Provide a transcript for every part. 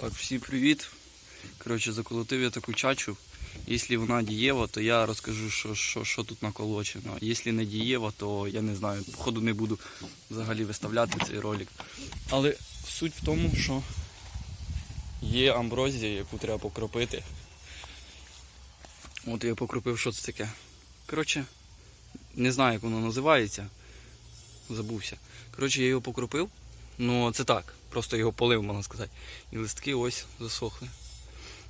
Так, всім привіт. Коротше, заколотив я таку чачу. Якщо вона дієва, то я розкажу, що, що, що тут наколочено. Якщо не дієва, то я не знаю, походу не буду взагалі виставляти цей ролик. Але суть в тому, що є амброзія, яку треба покропити. От я покропив, що це таке. Коротше, не знаю, як воно називається. Забувся. Коротше, я його покропив. Ну, це так, просто його полив, можна сказати. І листки ось засохли.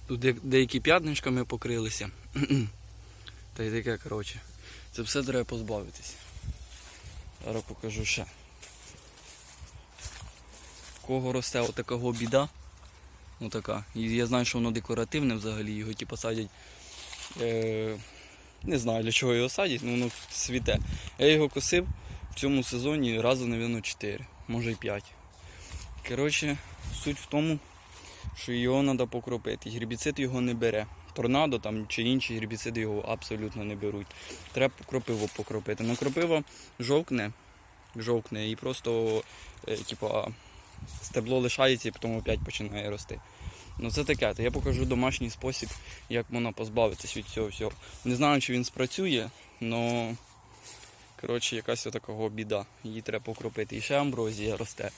Тут де- деякі п'ятничками покрилися. Та й таке, коротше. Це все треба позбавитись. Зараз покажу ще. Кого росте отакого біда. Отака. І я знаю, що воно декоративне взагалі, його типу садять. Е, не знаю для чого його садять, але воно цвіте. Я його косив в цьому сезоні разу, мабуть, 4, може й 5. Коротше, суть в тому, що його треба покропити. Гербіцид його не бере. Торнадо там чи інші гербіциди його абсолютно не беруть. Треба кропиву покропити. Ну кропива жовкне, жовкне і просто е, типа, стебло лишається і потім опять починає рости. Ну це таке, то я покажу домашній спосіб, як можна позбавитись від цього всього. Не знаю, чи він спрацює, але коротше, якась отакого біда. Її треба покропити. І ще амброзія росте.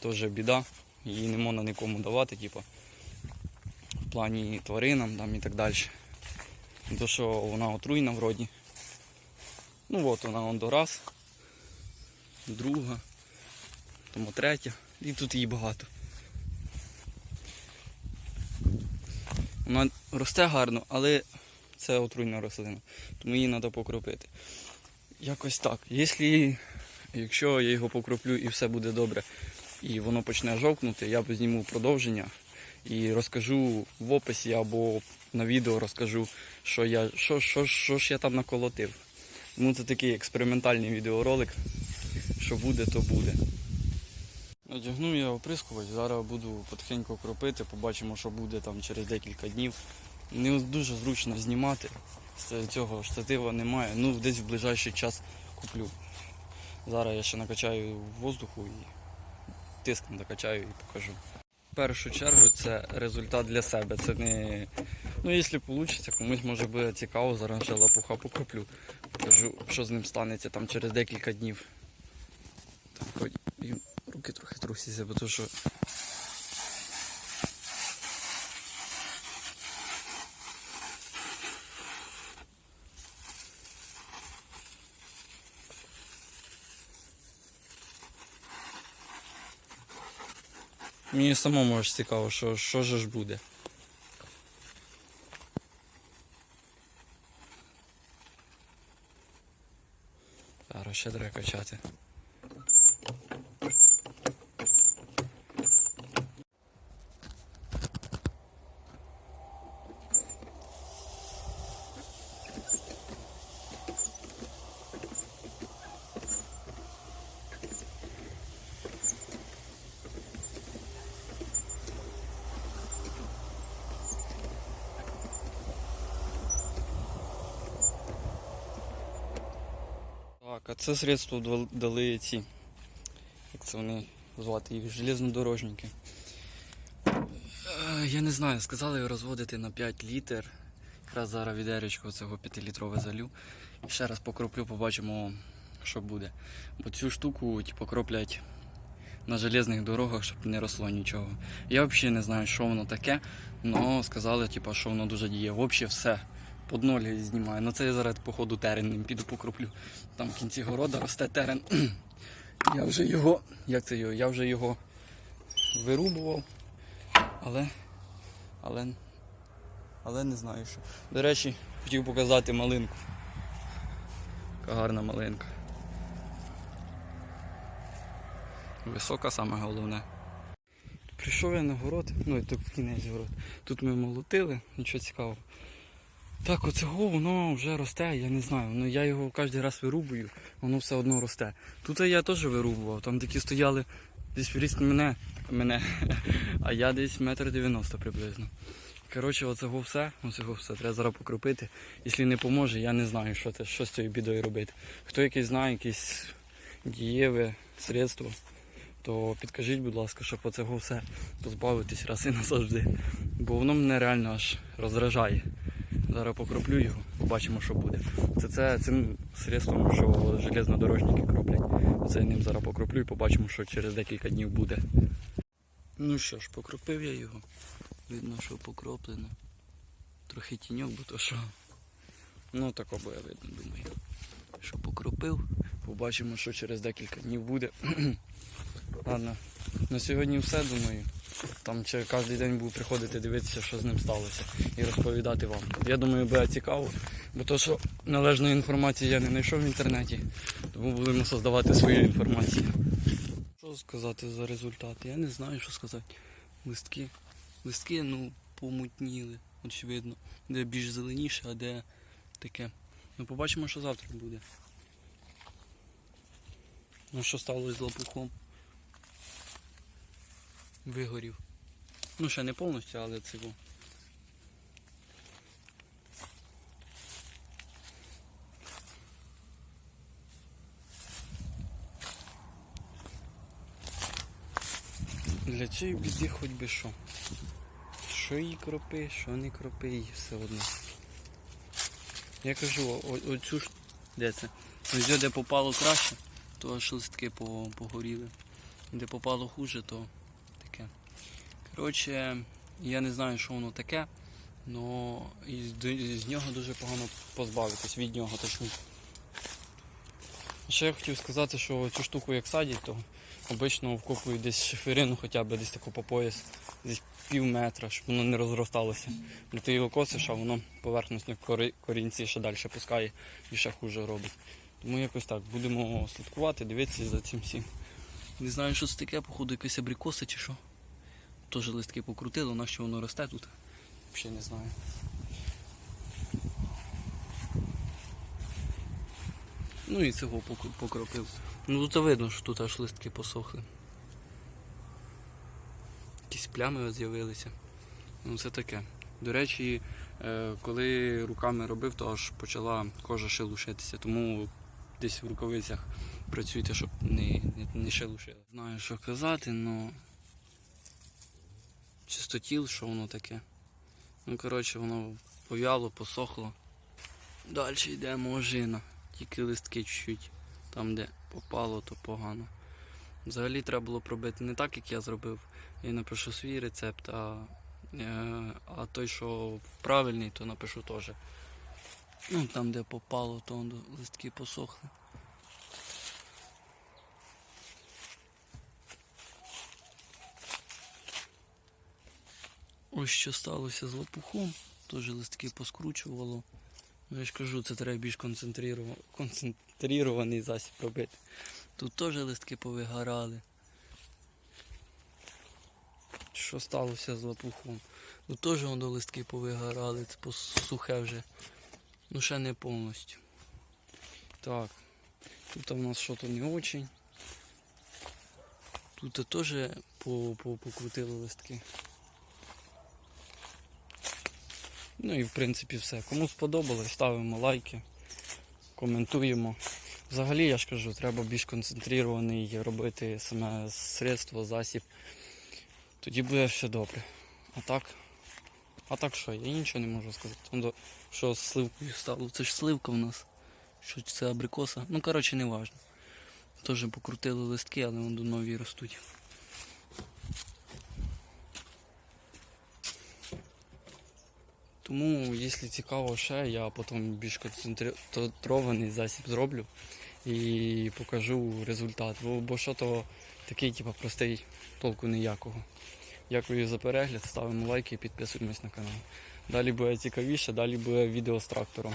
Теж біда. Її не можна нікому давати, типу, в плані тваринам там, і так далі. То, що вона отруйна вроді. Ну от вона он до раз, друга, тому третя. І тут її багато. Вона росте гарно, але це отруйна рослина. Тому її треба покропити. Якось так. Якщо, я його покроплю і все буде добре, і воно почне жовкнути, я зніму продовження і розкажу в описі або на відео розкажу, що я, що, що, що ж я там наколотив. Ну це такий експериментальний відеоролик. Що буде, то буде. Одягнув я оприскувач, зараз буду потихеньку кропити, побачимо, що буде там через декілька днів. Не дуже зручно знімати. З цього штатива немає. Ну, десь в ближайший час куплю. Зараз я ще накачаю воздуху і тиск докачаю і покажу. В першу чергу це результат для себе. Це не. Ну, якщо вийде, комусь може буде цікаво, зараз вже лапуха покуплю. Покажу, що з ним станеться там через декілька днів. Так, руки трохи трусяться, бо то що. Мені самому аж цікаво, що, що же ж буде. Зараз ще треба качати. Так, а це средство дали ці. Як це вони звати їх? Железнодорожники. Е, Я не знаю, сказали його розводити на 5 літр. Якраз зараз відеречко цього 5-літрове залю. І ще раз покроплю, побачимо, що буде. Бо цю штуку типу, кроплять на железних дорогах, щоб не росло нічого. Я взагалі не знаю, що воно таке, але сказали, типу, що воно дуже діє. Взагалі все. Под ноль знімаю. Ну це я зараз по ходу терен піду покроплю. Там в кінці города росте терен. Я вже його. Як це його? Я вже його вирубував. Але. Але. Але не знаю що. До речі, хотів показати малинку. Яка гарна малинка. Висока саме головне. Прийшов я на город, ну і тут в кінець город. Тут ми молотили, нічого цікавого. Так, оцього воно вже росте, я не знаю. Ну я його кожен раз вирубую, воно все одно росте. Тут я теж вирубував, там такі стояли десь ріст мене, мене, а я десь метр дев'яносто приблизно. Коротше, оцього все, оцього все треба зараз покропити. Якщо не поможе, я не знаю, що, це, що з цією бідою робити. Хто якийсь знає, якесь дієве средство, то підкажіть, будь ласка, щоб оцього все позбавитись раз і назавжди. Бо воно мене реально аж роздражає. Зараз покроплю його, побачимо, що буде. Це, це цим средством, що железнодорожники кроплять. Це ним зараз покроплю і побачимо, що через декілька днів буде. Ну що ж, покропив я його. Видно, що покроплено. Трохи тіньок, бо то що. Ну так обоє видно, думаю. Що покропив. Побачимо, що через декілька днів буде. Ладно, на сьогодні все, думаю. Там ще кожен день буду приходити дивитися, що з ним сталося, і розповідати вам. Я думаю, буде цікаво, бо то, що належної інформації я не знайшов в інтернеті, тому будемо создавати свою інформацію. Що сказати за результат? Я не знаю, що сказати. Листки. Листки, ну, помутніли, очевидно. Де більш зеленіше, а де таке. Ну, побачимо, що завтра буде. Ну, що сталося з лопухом? Вигорів. Ну, ще не повністю, але це було. Для цієї біди хоч би що. Що їй кропи, що не кропи, їй все одно. Я кажу, оцю ж. Де це? Ось де попало краще, то аж листки погоріли. Де попало хуже, то таке. Коротше, я не знаю, що воно таке, але з нього дуже погано позбавитись, від нього точніше. Ще я хотів сказати, що цю штуку як садять, то обично вкопують десь шиферину хоча б десь таку по пояс, десь пів метра, щоб воно не розросталося. Бо ти його косиш, а воно поверхностно корінці ще далі пускає і ще хуже робить. Тому якось так, будемо слідкувати, дивитися за цим всім. Не знаю, що це таке, походу, якась абрикоса чи що. Теж листки покрутило, на що воно росте тут. Взагалі не знаю. Ну і цього пок- покропив. Ну тут видно, що тут аж листки посохли. Якісь плями з'явилися. Ну це таке. До речі, е, коли руками робив, то аж почала кожа шелушитися. Тому десь в рукавицях працюйте, щоб не, не, не шелушили. Знаю, що казати, але чистотіл, що воно таке. Ну, коротше, воно пов'яло, посохло. Далі йдемо ожина. Тільки листки чуть-чуть. Там, де попало, то погано. Взагалі треба було пробити не так, як я зробив. Я напишу свій рецепт, а, е, а той, що правильний, то напишу теж. Ну, там, де попало, то листки посохли. Ось що сталося з лопухом. Теж листки поскручувало. Ну, я ж кажу, це треба більш концентрирований засіб робити. Тут теж листки повигорали. Що сталося з лопухом? Тут теж воно листки повигорали, це посухе вже. Ну ще не повністю. Так. Тут у нас щось не очень. Тут теж по, по, покрутили листки. Ну і в принципі все. Кому сподобалось, ставимо лайки, коментуємо. Взагалі, я ж кажу, треба більш концентрований робити саме средство, засіб. Тоді буде все добре. А так. А так що, я нічого не можу сказати. До- Що з сливкою стало? Це ж сливка в нас. Що це абрикоса? Ну, коротше, не важно. Теж покрутили листки, але вони нові ростуть. Тому, якщо цікаво ще, я потім більш концентрований засіб зроблю і покажу результат. Бо, бо що то такий, типу, простий, толку ніякого. Дякую за перегляд, ставимо лайки і підписуємось на канал. Далі буде цікавіше, далі буде відео з трактором.